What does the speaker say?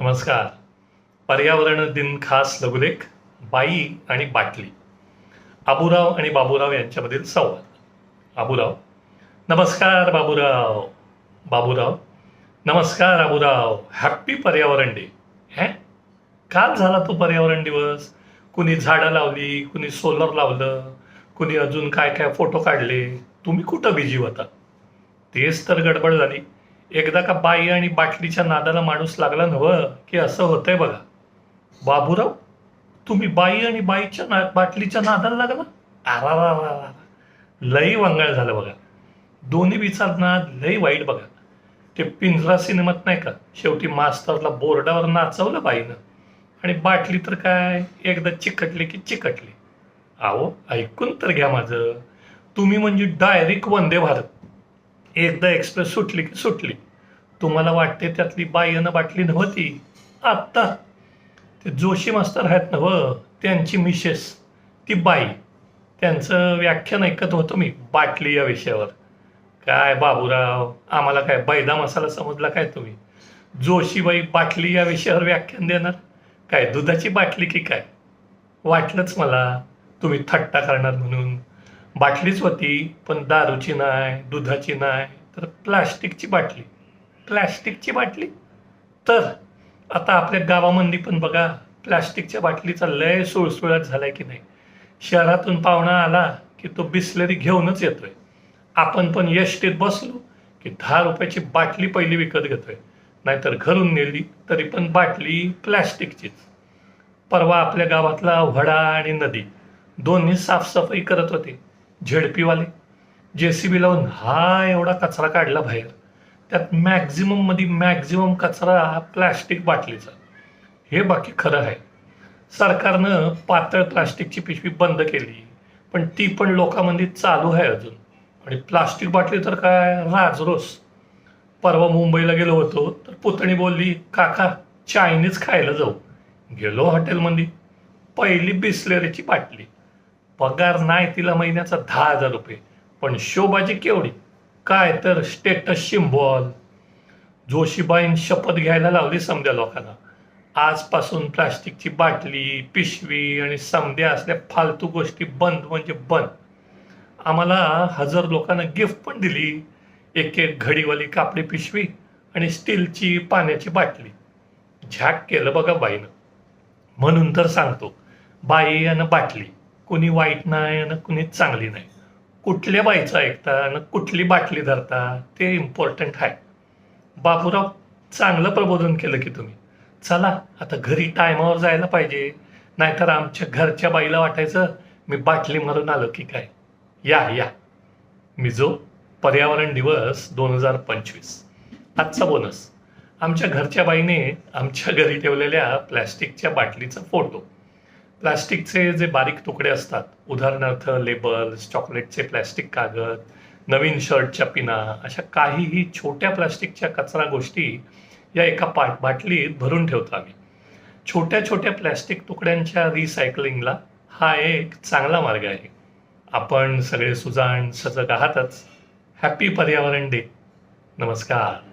नमस्कार. पर्यावरण दिन खास लघुलेख बाई आणि बाटली. आबुराव आणि बाबूराव यांच्यामधील संवाद. आबुराव. नमस्कार बाबूराव. बाबूराव. नमस्कार आबुराव. हॅप्पी पर्यावरण डे हॅ? काल झाला तो पर्यावरण दिवस. कुणी झाडं लावली कुणी सोलर लावलं कुणी अजून काय काय फोटो काढले. तुम्ही कुठं बिझी होता? तेच तर गडबड झाली. एकदा का बाई आणि बाटलीच्या नादाला माणूस लागला नवं की असं होतंय बघा. बाबूराव तुम्ही बाई आणि बाईच्या ना बाटलीच्या नादाला लागला? आरा रा रा रा. लई वंगाळ झालं बघा. दोन्ही विचार नाद लई वाईट बघा. ते पिंजरा सिनेमात नाही का शेवटी मास्तरला बोर्डावर नाचवलं बाईनं. आणि बाटली तर काय एकदा चिकटली की चिकटली. आहो ऐकून तर घ्या माझं. तुम्ही म्हणजे डायरेक्ट वंदे भारत. एकदा एक्सप्रेस सुटली की सुटली. तुम्हाला वाटते त्यातली बायनं बाटली नव्हती. आत्ता ते जोशी मास्तर आहेत नव्ह त्यांची मिसेस ती बाई. त्यांचं व्याख्यान ऐकत होतो मी बाटली या विषयावर. काय बाबूराव आम्हाला काय बैदा मसाला समजला काय तुम्ही? जोशीबाई बाटली या विषयावर व्याख्यान देणार? काय दुधाची बाटली की काय? वाटलंच मला तुम्ही थट्टा करणार म्हणून. बाटलीच होती पण दारूची नाही दुधाची नाही तर प्लास्टिकची बाटली. प्लॅस्टिकची बाटली? तर आता आपल्या गावामध्ये पण बघा प्लॅस्टिकच्या बाटलीचा लय सुळसुळाट झालाय की नाही? शहरातून पाहुणा आला की तो बिस्लरी घेऊनच येतोय. आपण पण यष्टीत बसलो की दहा रुपयाची बाटली पहिली विकत घेतोय. नाहीतर घरून नेली तरी पण बाटली प्लॅस्टिकचीच. परवा आपल्या गावातला वडा आणि नदी दोन्ही साफसफाई करत होते. झेडपीवाले. जे सी बी लावून हा एवढा कचरा काढला बाहेर. त्यात मॅक्झिमममध्ये मॅक्झिमम कचरा हा प्लॅस्टिक बाटलीचा. हे बाकी खरं आहे. सरकारनं पातळ प्लास्टिकची पिशवी बंद केली. पण ती पण लोकांमध्ये चालू आहे अजून. आणि प्लास्टिक बाटली तर काय राजरोस. परवा मुंबईला गेलो होतो तर पुतणी बोलली काका चायनीज खायला जाऊ. गेलो हॉटेलमध्ये पहिली बिस्लेरीची बाटली. पगार नाही तिला महिन्याचा दहा हजार रुपये. पण शोभाची केवढी? काय तर स्टेटस सिम्बॉल जोशीबाईन शपथ घ्यायला लावली समद्या लोकांना. आजपासून प्लास्टिकची बाटली पिशवी आणि समद्या असल्या फालतू गोष्टी बंद म्हणजे बंद. आम्हाला हजार लोकांना गिफ्ट पण दिली. एक एक घडीवाली कापडी पिशवी आणि स्टीलची पाण्याची बाटली. झॅक केलं बघा बाईनं. म्हणून तर सांगतो बाई आणि बाटली. कुणी वाईट नाही आणि कुणी चांगली नाही. कुठल्या बाईचं ऐकता आणि कुठली बाटली धरता ते इम्पॉर्टंट आहे. बापूराव चांगलं प्रबोधन केलं की तुम्ही. चला आता घरी टायमावर जायला पाहिजे. नाहीतर आमच्या घरच्या बाईला वाटायचं मी बाटली मारून आलो की काय? या या. मिझो पर्यावरण दिवस दोन हजार पंचवीस. आजचा बोनस आमच्या घरच्या बाईने आमच्या घरी ठेवलेल्या प्लॅस्टिकच्या बाटलीचा फोटो प्लास्टिकचे जे बारीक तुकडे असतात उदाहरणार्थ लेबल्स चॉकलेटचे प्लॅस्टिक कागद नवीन शर्टच्या पिना अशा काहीही छोट्या प्लास्टिकच्या कचरा गोष्टी या एका पाट बाटलीत भरून ठेवतो आम्ही. छोट्या छोट्या प्लॅस्टिक तुकड्यांच्या रिसायकलिंगला हा एक चांगला मार्ग आहे. आपण सगळे सुजाण सजग आहातच. हॅपी पर्यावरण डे नमस्कार.